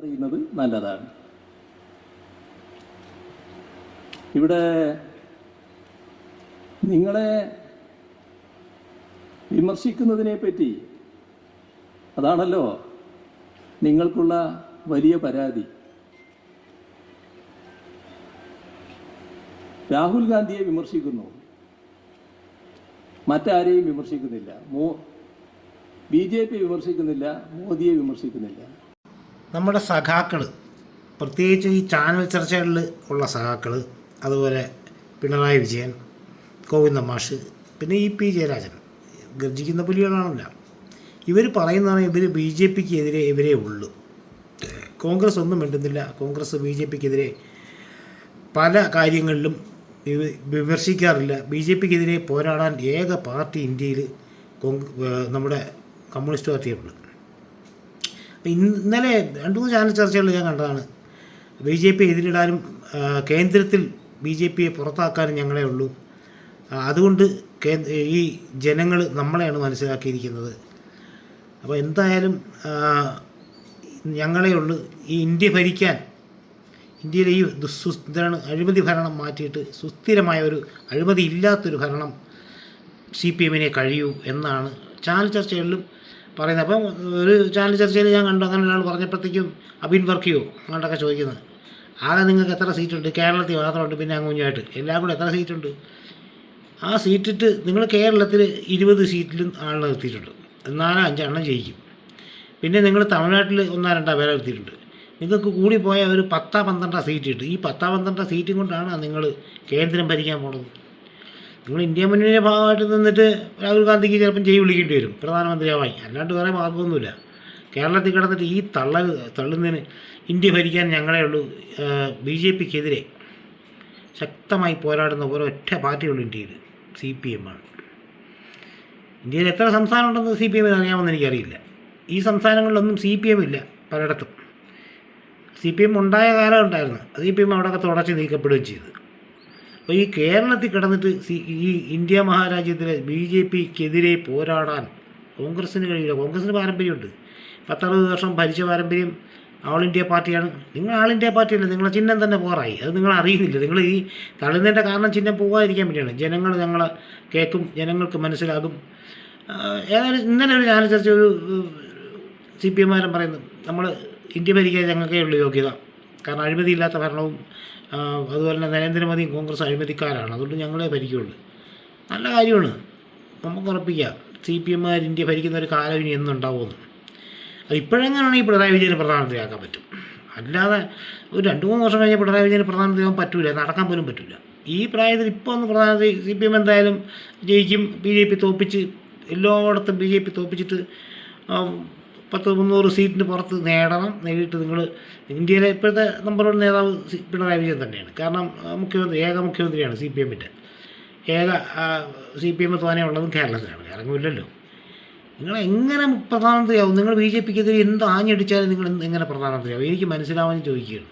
അറിയുന്നത് നല്ലതാണ്. ഇവിടെ നിങ്ങളെ വിമർശിക്കുന്നതിനെ പറ്റി അതാണല്ലോ നിങ്ങൾക്കുള്ള വലിയ പരാതി. രാഹുൽ ഗാന്ധിയെ വിമർശിക്കുന്നു. മറ്റാരെയും വിമർശിക്കുന്നില്ല. മോ ബി ജെ പി വിമർശിക്കുന്നില്ല മോദിയെ വിമർശിക്കുന്നില്ല. നമ്മുടെ സഖാക്കൾ പ്രത്യേകിച്ച് ഈ ചാനൽ ചർച്ചകളിൽ ഉള്ള സഖാക്കൾ അതുപോലെ പിണറായി വിജയൻ ഗോവിന്ദ മാഷ് പിന്നെ ഇ പി ജയരാജൻ ഗർജിക്കുന്ന പുലികളാണല്ല. ഇവർ പറയുന്നതാണ് ഇവർ ബി ജെ പിക്ക് എതിരെ ഇവരേ ഉള്ളൂ. കോൺഗ്രസ് ഒന്നും മിണ്ടുന്നില്ല. കോൺഗ്രസ് ബി ജെ പിക്കെതിരെ പല കാര്യങ്ങളിലും വിമർശിക്കാറില്ല. ബി ജെ പിക്കെതിരെ പോരാടാൻ ഏക പാർട്ടി ഇന്ത്യയിൽ നമ്മുടെ കമ്മ്യൂണിസ്റ്റ് പാർട്ടിയുണ്ട് അപ്പോൾ ഇന്നലെ രണ്ട് മൂന്ന് ചാനൽ ചർച്ചകൾ ഞാൻ കണ്ടതാണ്. ബി ജെ പി എതിരിടാനും കേന്ദ്രത്തിൽ ബി ജെ പിയെ പുറത്താക്കാനും ഞങ്ങളെ ഉള്ളൂ. അതുകൊണ്ട് ഈ ജനങ്ങൾ നമ്മളെയാണ് മനസ്സിലാക്കിയിരിക്കുന്നത്. അപ്പോൾ എന്തായാലും ഞങ്ങളെ ഉള്ളൂ. ഈ ഇന്ത്യ ഭരിക്കാൻ ഇന്ത്യയിലെ ഈ ദുസ്സുസ്ഥിരാണ് അഴിമതി ഭരണം മാറ്റിയിട്ട് സുസ്ഥിരമായ ഒരു അഴിമതി ഇല്ലാത്തൊരു ഭരണം സി പി എമ്മിനെ കഴിയൂ എന്നാണ് ചാനൽ ചർച്ചകളിലും പറയുന്നത്. അപ്പം ഒരു ചാനൽ ചർച്ചയിൽ ഞാൻ കണ്ടു. അങ്ങനെ ഒരാൾ പറഞ്ഞപ്പോഴത്തേക്കും അബിൻ വർക്കിയോ? അങ്ങോട്ടൊക്കെ ചോദിക്കുന്നത്. ആകെ നിങ്ങൾക്ക് എത്ര സീറ്റുണ്ട്? കേരളത്തിൽ മാത്രമുണ്ട് പിന്നെ അങ്ങുഞ്ഞായിട്ട് എല്ലാം കൂടെ എത്ര സീറ്റുണ്ട്? ആ സീറ്റിട്ട് നിങ്ങൾ കേരളത്തിൽ ഇരുപത് സീറ്റിലും ആൾ നിർത്തിയിട്ടുണ്ട്. നാലോ അഞ്ചെണ്ണം ജയിക്കും. പിന്നെ നിങ്ങൾ തമിഴ്നാട്ടിൽ ഒന്നോ രണ്ടോ പേരെ നിർത്തിയിട്ടുണ്ട്. നിങ്ങൾക്ക് കൂടിപ്പോയ ഒരു പത്താ പന്ത്രണ്ടാ സീറ്റ് കിട്ടും. ഈ പത്താ പന്ത്രണ്ടാ സീറ്റും കൊണ്ടാണ് നിങ്ങൾ കേന്ദ്രം ഭരിക്കാൻ പോണത്. നിങ്ങൾ ഇന്ത്യ മുന്നണിയുടെ ഭാഗമായിട്ട് നിന്നിട്ട് രാഹുൽ ഗാന്ധിക്ക് ചിലപ്പം ജയ് വിളിക്കേണ്ടി വരും പ്രധാനമന്ത്രിയാവായി അല്ലാണ്ട് വേറെ മാർഗമൊന്നുമില്ല കേരളത്തിൽ കിടന്നിട്ട് ഈ തള്ള തള്ളുന്നതിന് ഇന്ത്യ ഭരിക്കാൻ ഞങ്ങളേ ഉള്ളൂ ബി ജെ പിക്കെതിരെ ശക്തമായി പോരാടുന്ന ഒരൊറ്റ പാർട്ടിയുള്ളൂ ഇന്ത്യയിൽ സി പി എം ആണ് ഇന്ത്യയിൽ എത്ര സംസ്ഥാനം ഉണ്ടെന്ന് സി പി എമ്മിന് അറിയാമെന്ന് എനിക്കറിയില്ല. ഈ സംസ്ഥാനങ്ങളിലൊന്നും സി പി എം ഇല്ല പലയിടത്തും. സി പി എം ഉണ്ടായ കാലം ഉണ്ടായിരുന്നു. സി പി എം അവിടെയൊക്കെ തുടച്ച് നീക്കപ്പെടുകയും ചെയ്തു. അപ്പോൾ ഈ കേരളത്തിൽ കിടന്നിട്ട് ഈ ഇന്ത്യ മഹാരാജ്യത്തിലെ ബി ജെ പിക്കെതിരെ പോരാടാൻ കോൺഗ്രസ്സിന് കഴിയില്ല. കോൺഗ്രസ്സിന് പാരമ്പര്യമുണ്ട്. പത്തറുപത് വർഷം ഭരിച്ച പാരമ്പര്യം ആൾ ഇന്ത്യ പാർട്ടിയാണ്. നിങ്ങൾ ആൾ ഇന്ത്യ പാർട്ടിയല്ല നിങ്ങളെ ചിഹ്നം തന്നെ പോറായി. അത് നിങ്ങൾ അറിയുന്നില്ല. നിങ്ങൾ ഈ തള്ളുന്നതിന്റെ കാരണം ചിഹ്നം പോകാതിരിക്കാൻ വേണ്ടിയാണ്. ജനങ്ങൾ ഞങ്ങളെ കേൾക്കും ജനങ്ങൾക്ക് മനസ്സിലാകും. ഏതായാലും ഇന്നലെ ഒരു ചാനൽ ചർച്ച ഒരു സി പി എമ്മാരൻ പറയുന്നു നമ്മൾ ഇന്ത്യ ഭരിക്കാൻ ഞങ്ങൾക്കേ ഉള്ളൂ യോഗ്യത. കാരണം അഴിമതിയില്ലാത്ത ഭരണവും അതുപോലെ തന്നെ നരേന്ദ്രമോദിയും കോൺഗ്രസ് അഴിമതിക്കാരാണ്. അതുകൊണ്ട് ഞങ്ങളെ ഭരിക്കുള്ളൂ. നല്ല കാര്യമാണ്. നമുക്ക് ഉറപ്പിക്കാം സി പി എമ്മുകാർ ഇന്ത്യ ഭരിക്കുന്ന ഒരു കാലം ഇനി എന്നുണ്ടാവുമെന്ന്. അത് ഇപ്പോഴെങ്ങനെയാണെങ്കിൽ പിണറായി വിജയനെ പ്രധാനമന്ത്രിയാക്കാൻ പറ്റും? അല്ലാതെ ഒരു രണ്ട് മൂന്ന് വർഷം കഴിഞ്ഞ് പിണറായി വിജയന് പ്രധാനമന്ത്രിയാകാൻ പറ്റൂല. നടക്കാൻ പോലും പറ്റില്ല ഈ പ്രായത്തിൽ ഇപ്പോൾ ഒന്ന് പ്രധാനമന്ത്രി സി പി എം എന്തായാലും ജയിക്കും. ബി ജെ പി തോപ്പിച്ച് എല്ലായിടത്തും ബി ജെ പി തോപ്പിച്ചിട്ട് പത്ത് മുന്നൂറ് സീറ്റിന് പുറത്ത് നേടണം നേടിയിട്ട് നിങ്ങൾ ഇന്ത്യയിലെ ഇപ്പോഴത്തെ നമ്പർ വൺ നേതാവ് പിണറായി വിജയൻ തന്നെയാണ്. കാരണം മുഖ്യമന്ത്രി ഏക മുഖ്യമന്ത്രിയാണ് സി പി എമ്മിന്റെ ഏക സി പി എം തോനെ ഉള്ളതും കേരളത്തിലാണ്. കേരളമില്ലല്ലോ നിങ്ങൾ എങ്ങനെ പ്രധാനമന്ത്രിയാവും? നിങ്ങൾ ബി ജെ പിക്കെതിരെ എന്ത് ആഞ്ഞടിച്ചാലും നിങ്ങൾ എങ്ങനെ പ്രധാനമന്ത്രിയാവും? എനിക്ക് മനസ്സിലാവാൻ ചോദിക്കുകയാണ്.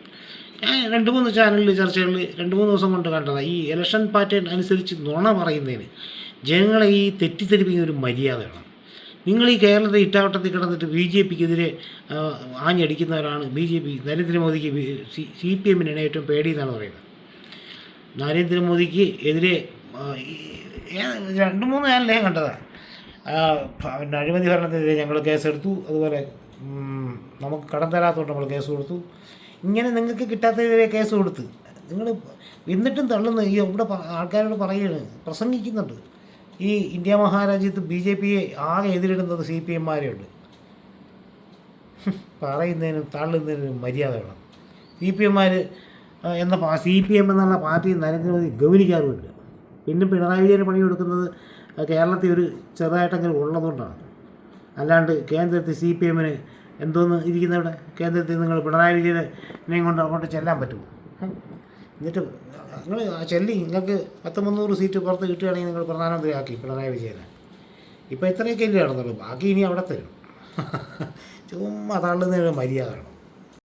ഞാൻ രണ്ട് മൂന്ന് ചാനലിൽ ചർച്ചകളിൽ രണ്ട് മൂന്ന് ദിവസം കൊണ്ട് കണ്ടതാണ് ഈ ഇലക്ഷൻ പാറ്റേൺ അനുസരിച്ച് നുണ പറയുന്നതിന് ജനങ്ങളെ ഈ തെറ്റിദ്ധരിപ്പിക്കുന്ന ഒരു മര്യാദ വേണം. നിങ്ങൾ ഈ കേരളത്തിൽ ഇട്ടാവട്ടത്തിൽ കിടന്നിട്ട് ബി ജെ പിക്കെതിരെ ആഞ്ഞടിക്കുന്നവരാണ് ബി ജെ പി. നരേന്ദ്രമോദിക്ക് സി പി എമ്മിനാണ് ഏറ്റവും പേടി എന്നാണ് പറയുന്നത്. നരേന്ദ്രമോദിക്ക് എതിരെ രണ്ട് മൂന്ന് ഞാൻ കണ്ടതാണ് പിന്നെ അഴിമതി ഭരണത്തിനെതിരെ ഞങ്ങൾ കേസെടുത്തു. അതുപോലെ നമുക്ക് കടം തരാത്തതുകൊണ്ട് നമ്മൾ കേസ് കൊടുത്തു. ഇങ്ങനെ നിങ്ങൾക്ക് കിട്ടാത്തതിനെതിരെ കേസ് കൊടുത്ത്. നിങ്ങൾ എന്നിട്ടും തള്ളുന്ന ഈ ഇവിടെ ആൾക്കാരോട് പറയുകയാണ് പ്രസംഗിക്കുന്നുണ്ട്. ഈ ഇന്ത്യ മഹാരാജ്യത്ത് ബി ജെ പിയെ ആകെ എതിരിടുന്നത് സി പി എമ്മാരെയുണ്ട് പറയുന്നതിനും തള്ളുന്നതിനും മര്യാദ വേണം. സി പി എമ്മാർ എന്ന സി പി എം എന്നുള്ള പാർട്ടി നരേന്ദ്രമോദി ഗൗനിക്കാറുമില്ല. പിന്നെ പിണറായി വിജയന് പണി കൊടുക്കുന്നത് കേരളത്തിൽ ഒരു ചെറുതായിട്ടെങ്കിലും ഉള്ളതുകൊണ്ടാണ്. അല്ലാണ്ട് കേന്ദ്രത്തിൽ സി പി എമ്മിന് എന്തോന്ന് ഇരിക്കുന്നവിടെ? കേന്ദ്രത്തിൽ നിങ്ങൾ പിണറായി വിജയനെ കൊണ്ട് അങ്ങോട്ട് ചെല്ലാൻ പറ്റുമോ. എന്നിട്ട് നിങ്ങൾ ചെല്ലി നിങ്ങൾക്ക് പത്ത് മുന്നൂറ് സീറ്റ് പുറത്ത് കിട്ടുകയാണെങ്കിൽ നിങ്ങൾ പ്രധാനമന്ത്രിയാക്കി പിണറായി വിജയനെ. ഇപ്പോൾ ഇത്രയൊക്കെ ഇല്ലേ നടന്നുള്ളൂ ബാക്കി ഇനി അവിടെ തരും. ചുമ്മാ തള്ളുന്നതിന് മര്യാദ വേണം.